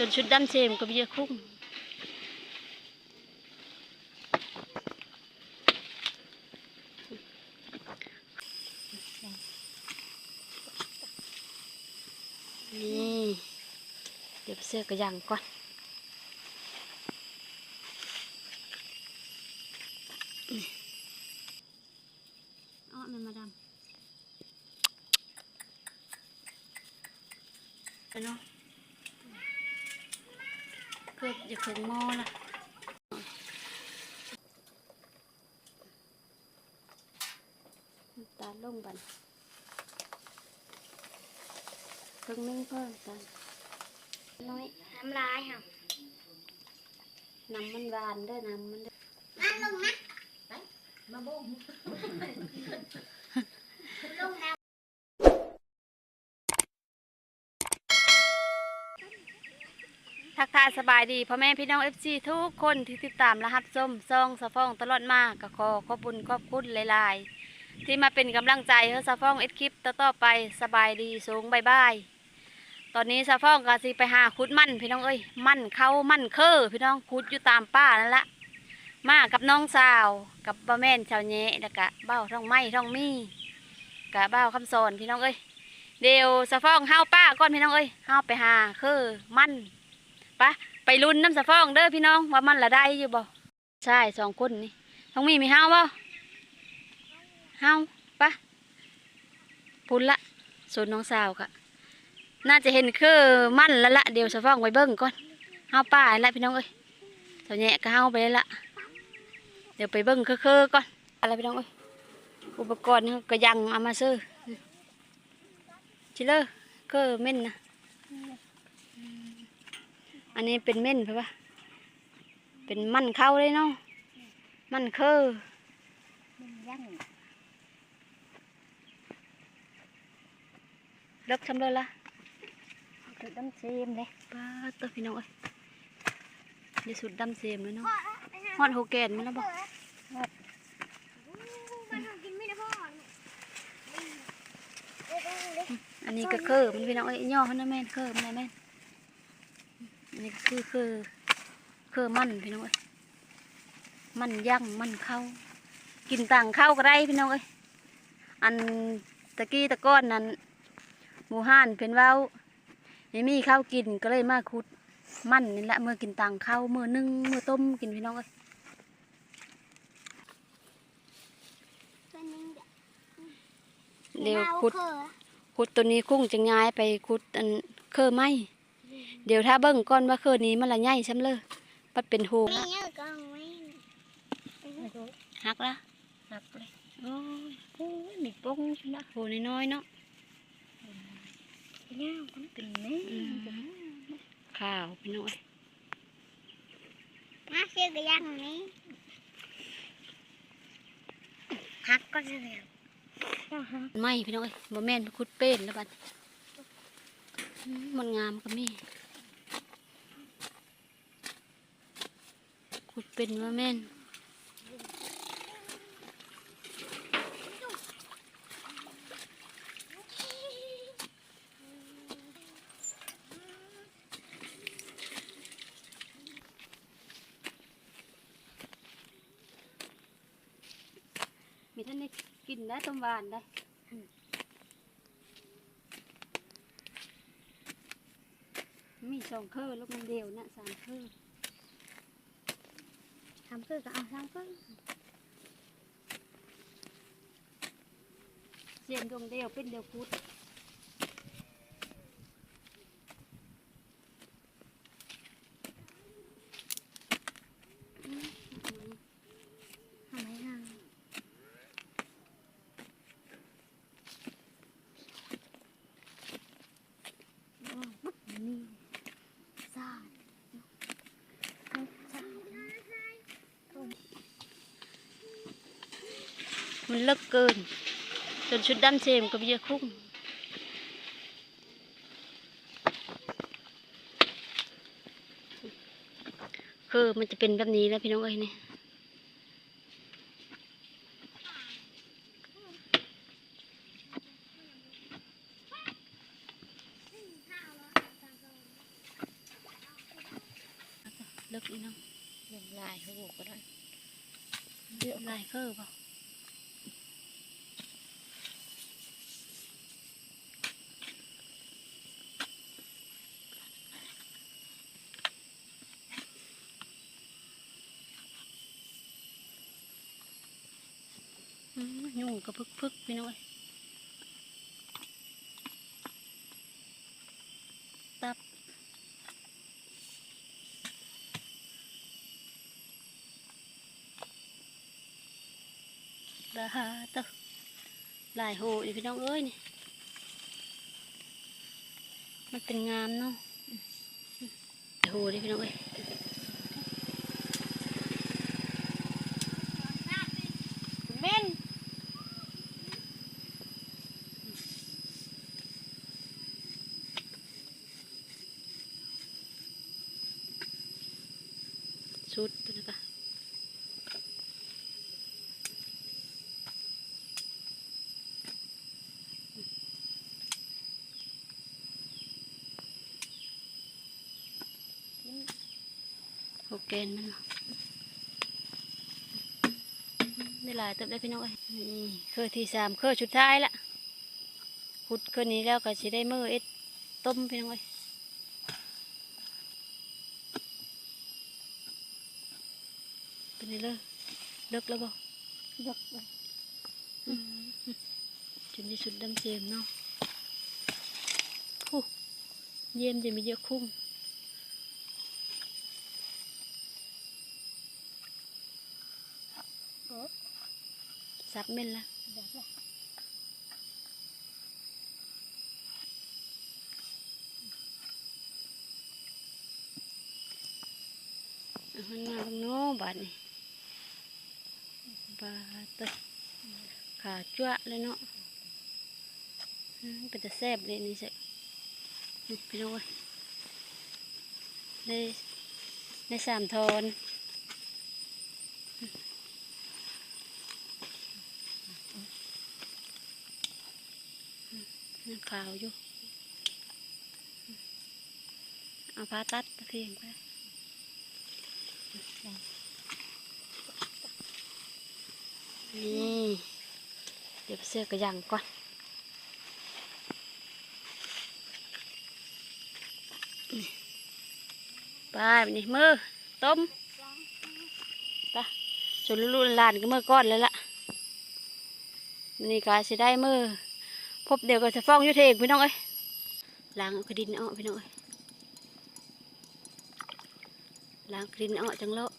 จนชุดดำเซมกับเบียร์คุ้มนี่ เดี๋ยวเสื้อกระยังก่อนอ้อแม่มาดำไปเนาะ เกิดอย่าถึงหม้อละน้ำตาลลงบันเครื่องนึ่งเพิ่มตาลน้อยน้ำลายค่ะน้ำมันหวานเด้วยน้ำมันเด้อมาลงนะมาบุ้งลงน้ ทักทายสบายดีพ่อแม่พี่น้องเอฟซีทุกคนที่ติดตามรหัสส้มซองสะฟองตลอดมาก็ขอขอบคุญขอบคุณหลายๆ ที่มาเป็นกำลังใจให้สะฟองเอ็ดคลิปต่อๆไปสบายดีสูงบายบายตอนนี้สะฟองก็สิไปหาคุดมั่นพี่น้องเอ้ยมั่นเข้ามั่นเคอพี่น้องคุดอยู่ตามป้านั่นละมากับน้องสาวกับป้าแม่นชาวเนะแล้วก็เบ้าท่องไม้ท่องมีกับเบ้าคำสอนพี่น้องเอ้ยเดี๋ยวสะฟองเฮาป้าก่อนพี่น้องเอ้ยเฮาไปหาคือมั่น ปะไปลุ้นน้ำสะฟองเด้อพี่น้องว่ามันละได้อยู่บ่ใช่สองคนนี่ท้องมีมีเฮาบ่เฮาปะพุ่นละส่วนน้องสาวค่ะน่าจะเห็นคือมันล้วละเดี๋ยวสะฟองไปเบิ้งก่อนเฮาป้าล้วพี่น้องเอ้ยตัวแหน่ก็เฮาไปละเดี๋ยวไปเบิ้งคือๆก่อนอะไรพี่น้องเอ้ยอุปกรณ์ก็ยังเอามาซื้อชิเลอร์คือเม่นนะ อันนี้เป็นเม่นใช่ปะเป็นมันเข้าเลยเนาะ มันคือำมันยั่งเลิกทำเลยละคือต้มเซมเลยป้าตัวพี่น้องเอ้ยเดี๋ยวสุดดำเสียมเลยเนาะฮอดโฮแกนมั้ยแล้วบอกมันกินไม่ได้พ่ออันนี้ก็คือมันพี่น้องเอ้ยย่อมันนะแม่นคือมันนะแม่นอั นนี้ก็คือคือคือมันพี่น้องเอ้ยมันย่างมันเข้า กินต่างเข้าก็ได้พี่น้องเอ้ยอันตะกี้ตะก้อนนั้นหมูห่านเป็นเว้าไม่มีข้าวกินก็เลยมาขุด มันนี่แหละเมื่อกินต่างข้าวมื่อนึ่งมื่อต้มกินพี่น้องเอ้ยเดี๋ยวขุดขุดตัวนี้คุ้งจะย้ายไปขุดอันเคอไม้ เดี๋ยวถ้าเบิ่งก่อนว่าเคอนี้มันละใหญ่ซ้ำเลยปัดเป็นโหไม่ละเยอะก็ไม่หักละหักเลยโอ้ยโอ้ยมีป้งใช่ไหมโหน้อยๆเนาะเนี่ยมันเป็นแม่อืมข้าวพี่น้อยมาเชื่อก็ยั่งนี้หักก็เสียไม่พี่น้อยบ่แม่นไปขุดเป็นแล้วบัดอืมมันงามก็มี ขุดเป็นว่าแม่นมีท่านได้กินได้ต้มหวานได้มีสองเครือลูกมันเดียวนะสามเครือ ทำเพื่อก็เอาทำเพื่อเสียงดวงเดียวเป็นเดียวพุทธำไมห่างนี่ซ่า มัน เลิกเกิน จนชุดดำเชมกับเบียร์คุ้งคือมันจะเป็นแบบนี้แล้วพี่น้องเอ้ยเนี่ยลึกนี่เนาะหนึ่งลายเขาบอกก็ได้เยอะลายเคอร์ป่ะอืมยุ่ง กับพึกพึกพี่น้อยตับลาฮาเตอลายโหอีพี่น้องเอ้ยนี่มันเป็นงามเนาะโหดิพี่น้องเอ้ยเม่นชุดตัวนี้ปะ โอเคมันเนาะได้หลายเติบได้พี่น้องเอ้ยนี่เคยที่สามเคยชุดท้ายละขุดคืนนี้แล้วก็สิได้มือเอ็ดต้มพี่น้องเอ้ยเป็นไงเลยเลิกแล้วบ่ยกเลยอืมจนที่สุดดำเจมเนาะคู่เยี่ยมจะมีเยอะคุ้ง ซับเม่นละมันมาบังโน้บาดนี่บาดตขาจ้วเลยเนาะเป็นแต่แซบเลยนี่สินี่พี่น้องเอ้ยได้ได้สามทอน ยังขาวอยู่ เอาผ้าตัดเทียงไปนี่เดี๋ยวเสื้อกระยังก่อนไปนี่มือต้มไปจนรุ่นหลานก็มือก้อนเลยล่ะนี่ก็สิได้มือ พบเดี๋ยวก็จะฟ้องยุเทงพี่น้องเอ้ยล้างกระดินออพี่น้องเอ้ยล้างกระดินออจังเลาะ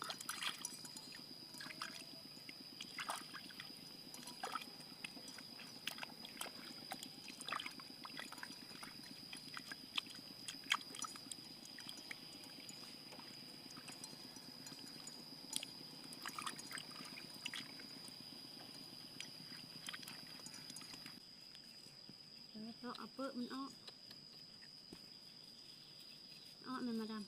เราเอาเปิดมันออกออกมันมาดำ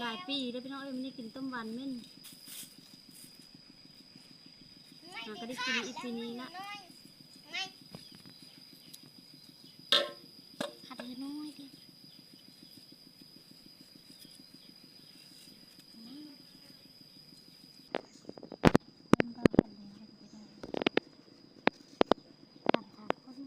หลายปีได้วพี่น้องเอ้ยมันได้กินต้มหวานเม่น หาก็ได้กินอีกปีนี้ละ ขัดให้น้อยดิมันเบากันเลยให้ไปได้ตัดขาคน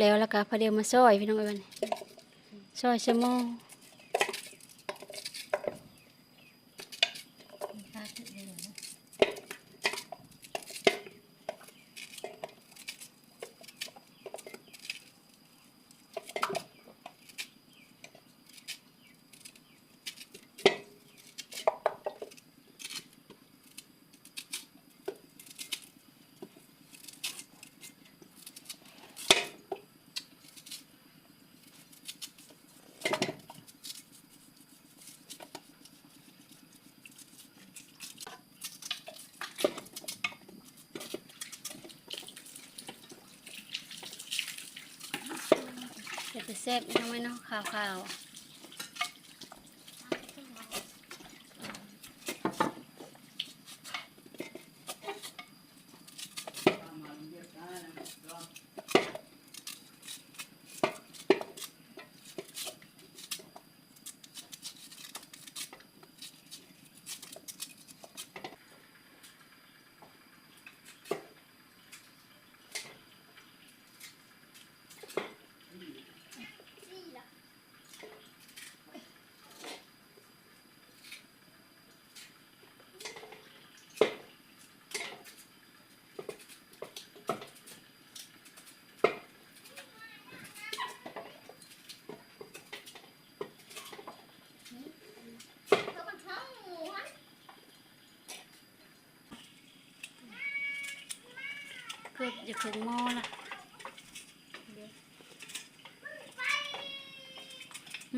แล้วแล้วก็พอเดียวมาซอยพี่น้องเอ้ยวันนี้ซอยสมอตา แซ่บอีกน้องไมเนาะขาว อบจะถึงหม้อละ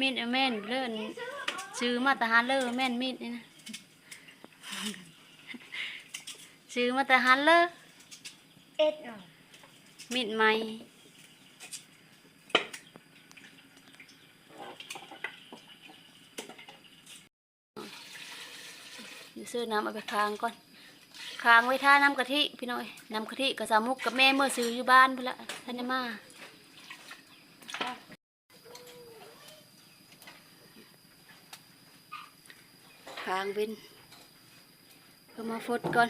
มีดเอาแม่นเลื่อนซื้อมาแตหารเลอร์แม่นมีดนี่นะซื้อมาแตหารเลอร์เอ็ดหน่อยมีดใหม่เดี๋ยวซื้อน้ำเอาไปค้างก่อน ค้างไว้ท่าน้ำกะทิพี่น้อยน้ำกะทิกับสามุกกับแม่เมื่อซื้ออยู่บ้านพุ่นละท่านมาค้างเป็นเพื่อมาฟดก่อน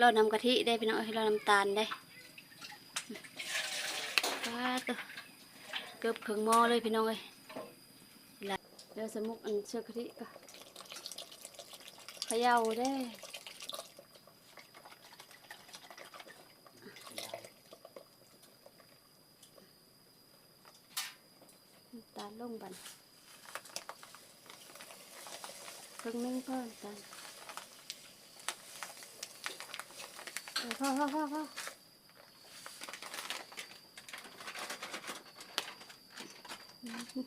รอน้ำกะทิได้พี่น้อยรอน้ำตาลได้ป้าตัวเกือบครึ่งหม้อเลยพี่น้องเอ้ยละเดี๋ยวสมุกอันเชือกกะทิก็เขย่าได้ น้ำตาลล งบันเพิ่งนึงพ่อน้ำตาลเออพ่อพ่อพ่อพ่อชุ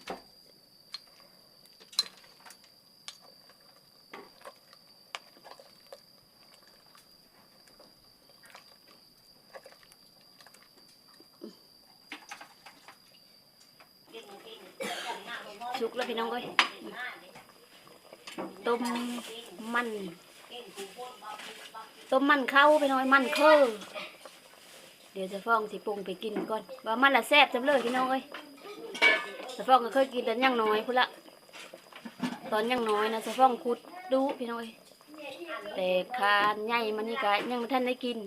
กแล้วพี่น้องเอ้ยต้มมันต้มมันเข้าพี่น้อยมันเคอเดี๋ยวจะฟ้องสิปรุงไปกินก่อนว่ามันละแซ่บจำเลยพี่น้องเอ้ยจะฟ้องก็เคยกินแต่ยังน้อยพุ่นละตอนยังน้อยนะจะฟ้องคุดดูพี่น้อยแต่คานใหญ่มันนี่ก็ยังท่านได้กิน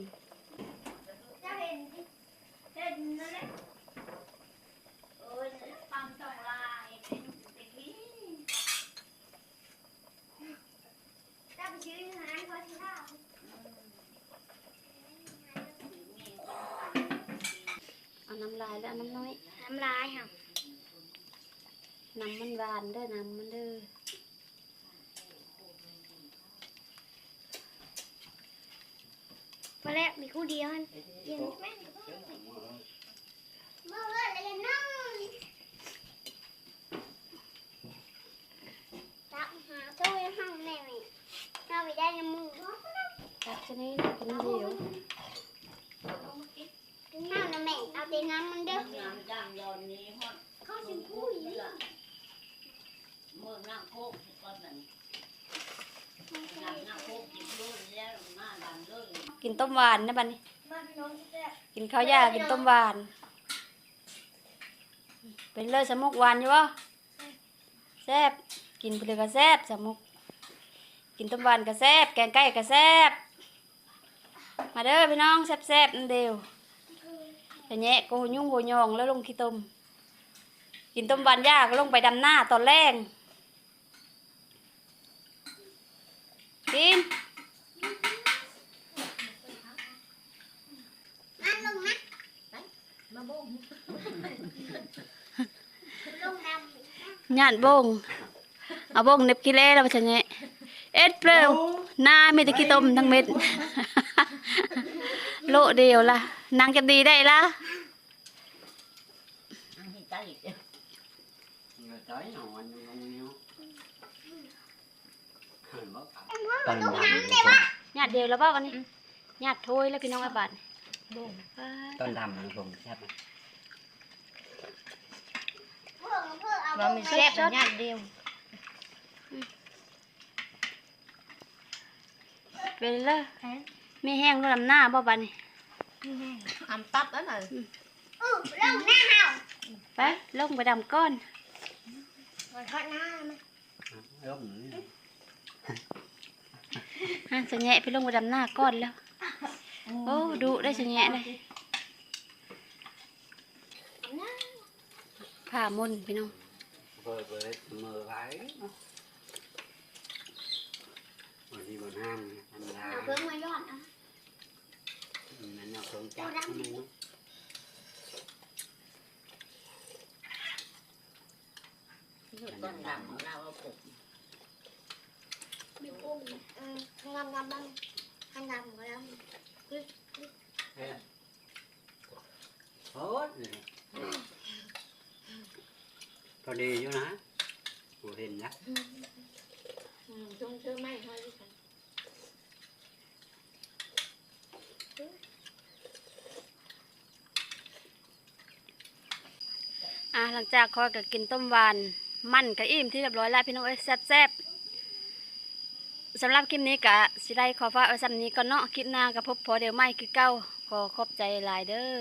น้ำลายแล้วเอาน้ำน้อย น้ำลายค่ะน้ำมันหวานเด้อน้ำมันเด้อมาแล้วมีคู่เดียวฮันยังแม่มาเว้ยอะไรน้องตักหาตู้ในห้องแม่ไหมเราไปได้น้ำมือตักชนิดกินเดียว น้ำน้ำแม่ เอาแต่น้ำมันเด้อน้ำจ้างยอนนี้ฮอดเขาสิพูดอย่างนี้เมื่อนั่งโคกก่อนนั้นนั่งนั่งโคกกินด้วยแล้วมาดันเลยกินต้มหวานนะบัดนี้ มาพี่น้องแซ่บกินข้าวยากินต้มหวาน เป็นเลยสมุกหวานอยู่วะแซ่บกินไปเลยก็แซ่บสมุก กินต้มหวานก็แซ่บแกงไก่ก็แซ่บมาเด้อพี่น้องแซ่บแซ่บๆนั่นเดียว แต่แยะโกยุ่งโกยองแล้วลงขี้ต้มกินต้มหวานยาก็ลงไปดำหน้าตอนแรกกินอันลงนะมาบุ้งลงน้ำญาติบงเอาบงเน็บกิเลแล้วไปชะเนะเอ็ดเปลวหน้ามีแต่ขี้ต้มทั้งเม็ดโลเดียวละ นางจะดีได้ละ ăn thì tay Người tới nào anh không yêu Mất ตอนน้ำได้ปะญาติเดียวแล้วป่ะวันนี้ญาติโทยแล้วพี่น้องไอ้บาทบุ้งป้า Tên đầm vùng sắp โอ้เพื่อเอาว่ามันแซ่บมันยากเดียวเป็นเลยมีแห้งรถลำหน้าบ่บัดนี้ อำตับแล้วน่ะอือเรื่องหน้าเห่าไปลงไปดำก้อนขอทอดหน้ามันร่มนี่ฮะจะแงะไปลงไปดำหน้าก้อนแล้วโอ้ดูได้จะแงะเลยผ่ามนพี่น้องเปิดเปิดมือไว้วันนี้บนห้ามธรรมดาเอาเพิ่งมายอดอะมันเอาเครื่องจักรทำไมเนาะ ต้นดำของเราเอาปลูกมีกุ้งเอองามงามบ้างทางงามของเราโอ้ยพอดีอยู่นะกูเห็นนะ chung chưa may thôi หลังจากคอยกับกินต้มหวาน มันกับอิ่มที่เรียบร้อยแล้วพี่น้องเอ้ยแซ่บๆสำหรับคลิปนี้กะสิได้ขอฝากไว้สำนี้ก่อนเนาะคลิปหน้ากับพบพอเดี๋ยวไม่คือเก้าขอขอบใจหลายเด้อ